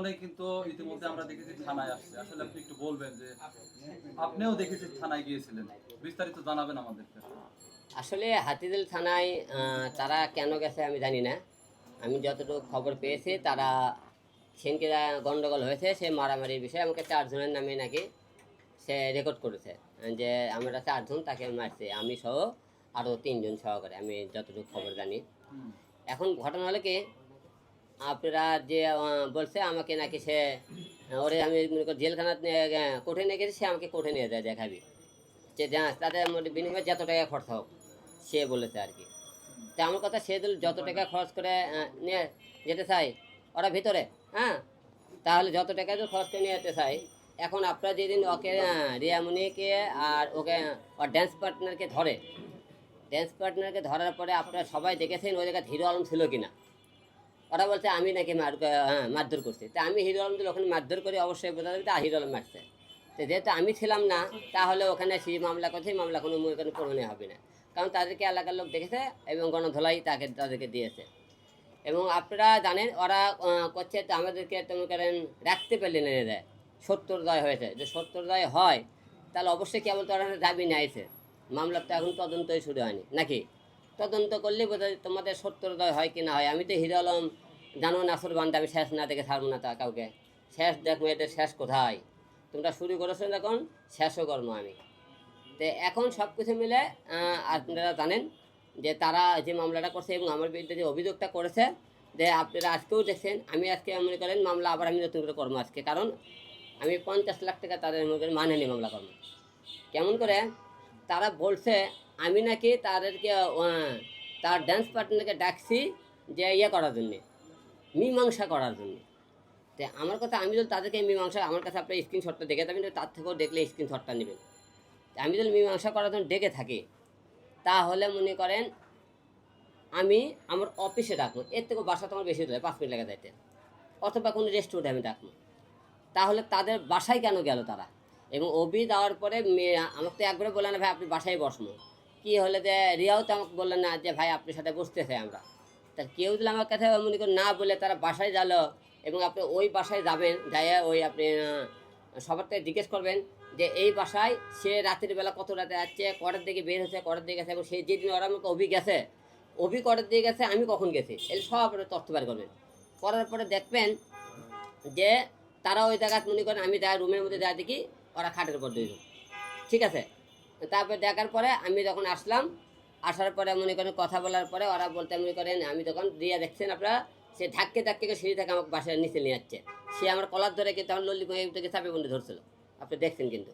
অনেক কিন্তু ইতিমধ্যে আমরা দেখেছি থানায় আসছে। আসলে আপনি একটু বলবেন যে আপনিও দেখেছি থানায় গিয়েছিলেন। বিস্তারিত জানাবেন আমাদেরকে। আসলে হাতিদিল থানায় তারা কেন গেছে আমি জানি না। আমি যতটুকু খবর পেয়েছি তারা সেনকে গন্ডগোল হয়েছে সে মারামারির বিষয়ে আমাকে চারজনের নামে নাকি সে রেকর্ড করেছে। যে আমরা চারজন তাকে মারছে আমি সহ আরও তিনজন সহকারে আমি যতটুকু খবর জানি। এখন ঘটনা হলো কি আপনারা যে বলছে আমাকে নাকি সে ওরে আমি মনে করি জেলখানা কোর্টে নিয়ে গেছি সে আমাকে কোর্টে নিয়ে যায় দেখাবি। যে তাদের বিনিময়ে যত টাকা খরচ হোক সে বলেছে আর কি। তা আমার কথা সে যত টাকা খরচ করে নিয়ে যেতে চাই ওরা ভিতরে হ্যাঁ? তাহলে যত টাকা তো খরচ করে নিয়ে যেতে চাই এখন আপনারা যেদিন ওকে আহ, রিয়ামণিকে আর ওকে ওর ড্যান্স পার্টনারকে ধরে ড্যান্স পার্টনারকে ধরার পরে আপনারা সবাই দেখেছেন ওই জায়গায় হিরো আলম ছিল কিনা? ওরা বলছে, আমি নাকি মার হ্যাঁ মারধর করছি। তা আমি হিরো আলম ওখানে মারধর করে অবশ্যই বোঝা যাবে, তা হিরো আলম মারছে। তো যেহেতু আমি ছিলাম না, তাহলে ওখানে সেই মামলা করছে মামলা কোনো কোনো প্রমাণে হবে না। কারণ তাদেরকে এলাকার লোক দেখেছে এবং গণধলাই তাকে, তাদেরকে দিয়েছে। এবং আপনারা জানেন, ওরা করছে তো আমাদেরকে তুমি করেন, রাখতে পারলে এনে দেয় সত্তর দয় হয়েছে। যে সত্তর দয় হয়, তাহলে অবশ্যই কেবল তো ওরা দাবি নিয়েছে। মামলার তো এখন তদন্তই শুরু হয়নি, নাকি? তদন্ত করলে হয় তোমাদের দয় হয় কি না হয়। আমি তো হিরো আলম, জানো নাসর বান্ধব আমি শেষ না দেখে ছাড়বো না তা কাউকে। শেষ দেখব এদের শেষ কোথায়। তোমরা শুরু করেছ যখন, শেষও করব আমি। তো এখন সব কিছু মিলে আপনারা জানেন যে তারা যে মামলাটা করছে এবং আমার বিরুদ্ধে যে অভিযোগটা করেছে, যে আপনারা আজকেও দেখছেন, আমি আজকে মনে করেন মামলা আবার আমি নতুন করে করব আজকে। কারণ আমি পঞ্চাশ লাখ টাকা তাদের মনে করেন মানে নিই মামলা করব। কেমন করে? তারা বলছে আমি নাকি তাদেরকে তার ড্যান্স পার্টনারকে ডাকছি যে ইয়ে করার জন্যে, মীমাংসা করার জন্য। তো আমার কথা, আমি যদি তাদেরকে মীমাংসা, আমার কাছে আপনার স্ক্রিনশটটা দেখে যাবেন তার থেকেও দেখলে স্ক্রিনশটটা নেবেন। আমি যদি মীমাংসা করার জন্য ডেকে থাকি, তাহলে মনে করেন আমি আমার অফিসে ডাকবো। এর থেকে বাসা তোমার বেশি দূরে, পাঁচ মিনিট লেগে যাইতে। অথবা কোনো রেস্টুরেন্টে আমি ডাকবো। তাহলে তাদের বাসায় কেন গেল তারা? এবং অভি দেওয়ার পরে আমাকে তো একবারে বললেন না, ভাই, আপনি বাসায় বসবো কী হলে যে রিয়াও তো আমাকে বললেন না যে ভাই আপনার সাথে বসতে চাই আমরা। তা কেউ যদি আমার কাছে মনে করেন না বলে তারা বাসায় গেল এবং আপনি ওই বাসায় যাবেন, যাইয়া ওই আপনি সবার থেকে জিজ্ঞেস করবেন যে এই বাসায় সে রাতের বেলা কত রাতে আসছে, কটার দিকে বের হচ্ছে কটার দিকে গেছে এবং সেই যেদিন ওরা আমাকে অভি গেছে, অভি কটার দিকে গেছে, আমি কখন গেছি এই সব আপনারা তথ্য বের করবেন। করার পরে দেখবেন যে তারা ওই জায়গায় মনে করেন আমি যা রুমের মধ্যে যা দেখি, ওরা খাটের উপর দুইজন ঠিক আছে? তারপর দেখার পরে আমি যখন আসলাম, আসার পরে মনে করেন কথা বলার পরে ওরা বলতে মনে করেন, আমি তখন দিয়া দেখছেন আপনারা? সে ধাক্কে ধাক্কে সিঁড়ি থেকে আমাকে বাসায় নিচে নিয়ে যাচ্ছে। সে আমার কলার ধরে কিন্তু আমার লল্লি থেকে চাপে বন্ধু ধরছিল। আপনি দেখছেন কিন্তু।